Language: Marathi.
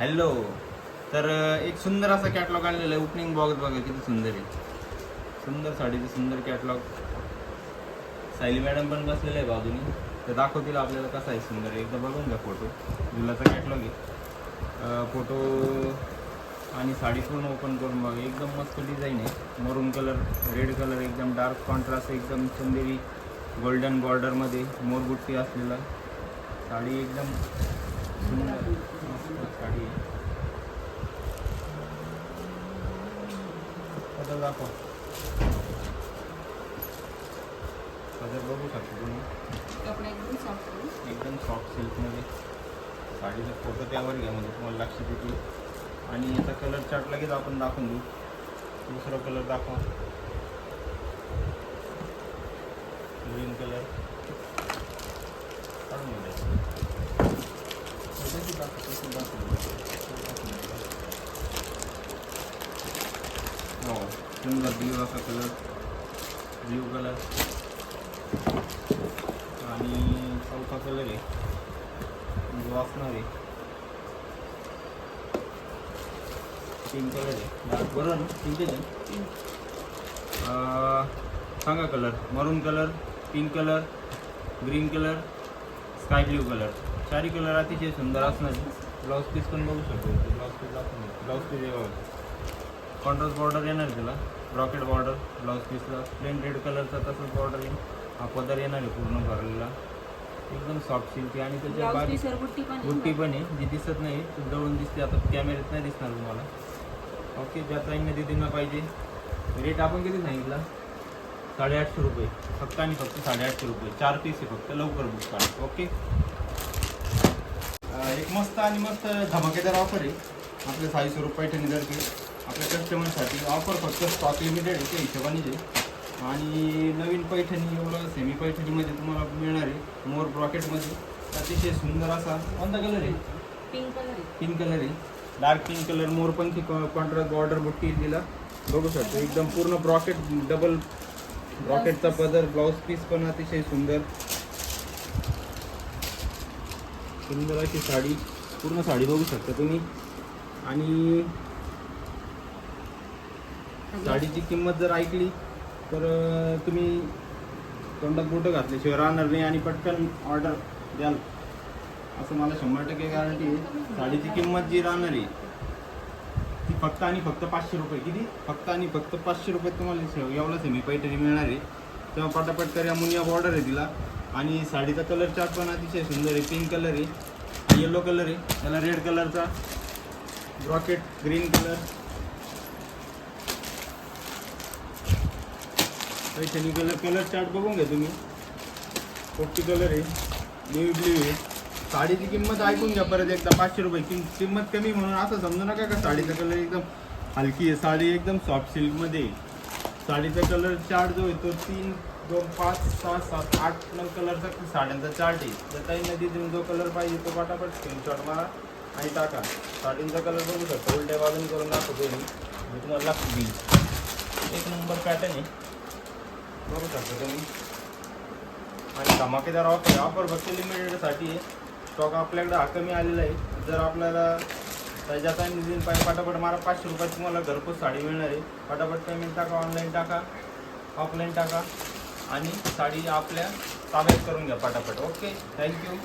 हॅलो तर एक सुंदर असा कॅटलॉग आणलेला आहे. ओपनिंग बॉक्स बघा किती सुंदर आहे. सुंदर साडीचं सुंदर कॅटलॉग सायली मॅडम पण बसलेले आहे बाजूनी. तर दाखवतील आपल्याला कसा आहे सुंदर एकदा बघून घ्या फोटो जुलाचा कॅटलॉग आहे. फोटो आणि साडी पूर्ण ओपन करून बघा. एकदम मस्त डिझाईन आहे. मरून कलर रेड कलर एकदम डार्क कॉन्ट्रास्ट एकदम चंदेरी गोल्डन बॉर्डरमध्ये मोरबुट्टी असलेला. साडी एकदम सुंदर मस्त साडी आहे पदर दाखव. पदर बघू शकतो तुम्ही. कपडा एकदम सॉफ्ट एकदम सॉफ्ट सिल्कमध्ये साडीचा फोटो त्यावर घ्या म्हणजे तुम्हाला लक्षात येतील. आणि याचा कलर चार्ट लगेच आपण दाखवून देऊ. दुसरा कलर दाखवा. ग्रीन कलर काढून द्या. दाखव, त्याच्याशी दाखव. हो सुंदर ब्ल्यू असा कलर ब्ल्यू कलर आणि चौथा कलर आहे. जो असणार आहे. पिंक कलर आहे. बरं बरोबर ना पिंक आहे सांगा colour. Maroon colour pink colour green colour sky blue colour. चारी कलर अतिशय सुंदर असणार आहे. ब्लाऊज पीस पण बघू शकतो. Blouse piece blouse piece contrast border येणार त्याला. रॉकेट बॉर्डर ब्लाऊज पीसला प्लेन रेड कलरचा तसंच बॉर्डर येईल हा पदर येणार आहे पूर्ण भरलेला. एकदम सॉफ्ट सिल्की आणि त्याच्या बारीक बुट्टी पण आहे. जी दिसत नाही ती जवळून दिसते. आता कॅमेऱ्यात नाही दिसणार तुम्हाला. ओके ज्या ताईंना दिदींना पाहिजे. रेट आपण किती सांगितला? साडेआठशे रुपये. फक्त आणि फक्त साडेआठशे रुपये. चार पीस आहे फक्त. लवकर बुक करा. ओके एक मस्त आणि मस्त धमाकेदार ऑफर आहे. आपल्या साई स्वरूप पैठणीतर्फे आपल्या कस्टमरसाठी ऑफर फक्त स्टॉक लिमिटेड आहे त्या हिशोबानेच आहे. आणि नवीन पैठणी एवढं सेमी पैठणीमध्ये तुम्हाला मिळणार आहे मोर ब्रॉकेटमध्ये अतिशय सुंदर असा कोणता कलर आहे? पिंक कलर आहे. पिंक कलर आहे. डार्क पिंक कलर मोरपंखी कॉन्ट्रास्ट बॉर्डर बुट्टी दिला. बघू शकतो एकदम पूर्ण ब्रॉकेट डबल ब्रॉकेटचा पदर ब्लाऊज पीस पण अतिशय सुंदर. सुंदर अशी साडी पूर्ण साडी बघू शकता तुम्ही. आणि साडीची किंमत जर ऐकली तर तुम्ही तोंडात बोटं घातल्याशिवाय राहणार नाही आणि पटकन ऑर्डर द्याल. असं मला शंभर टक्के गॅरंटी आहे. साडीची किंमत जी राहणार आहे ती फक्त आणि फक्त पाचशे रुपये. किती? फक्त आणि फक्त पाचशे रुपये तुम्हाला शे- एवढा सेमी पैठणी मिळणार आहे. तेव्हा पटापट करूया मुनिया बॉर्डर आहे तिला. आणि साडीचा कलर चार्ट पण अतिशय सुंदर आहे. पिंक कलर आहे. येलो कलर आहे. त्याला रेड कलरचा brocade green colour Paithani colour colour chart बघून घ्या तुम्ही. कोटी कलर आहे? नेव्ही ब्ल्यू आहे. साडीची किंमत ऐकून घ्या परत एकदा. पाचशे रुपये किं किंमत कमी म्हणून. असं समजू नका का साडीचा कलर एकदम हलकी आहे? साडी एकदम सॉफ्ट सिल्कमध्ये आहे. साडीचा कलर चार्ट जो आहे तो तीन दोन पाच सहा सात आठ नऊ कलरचा साड्यांचा चार्ट आहे. जर काही नदी जो कलर पाहिजे तो पटापट स्क्रीनशॉट मारा आणि टाका. साडींचा कलर बघू शकता. उलट्या बाजून करून दाखवतो मी. तुम्हाला लागतो एक नंबर पॅटर्न आहे. बघू शकता तुम्ही. आणि धमाकेदार ऑफर ऑफर फक्त लिमिटेडसाठी आहे स्टॉक आपल्याकडे हा कमी आलेला आहे. जर आपल्याला त्याच्या टाईम देईल पाहिजे पटापट मारा पाचशे रुपयात तुम्हाला घरपोच साडी मिळणार आहे. पटापट पेमेंट टाका ऑनलाईन टाका ऑफलाईन टाका. आणि साडी आपल्या ताब्यात करून घ्या पटापट. Okay thank you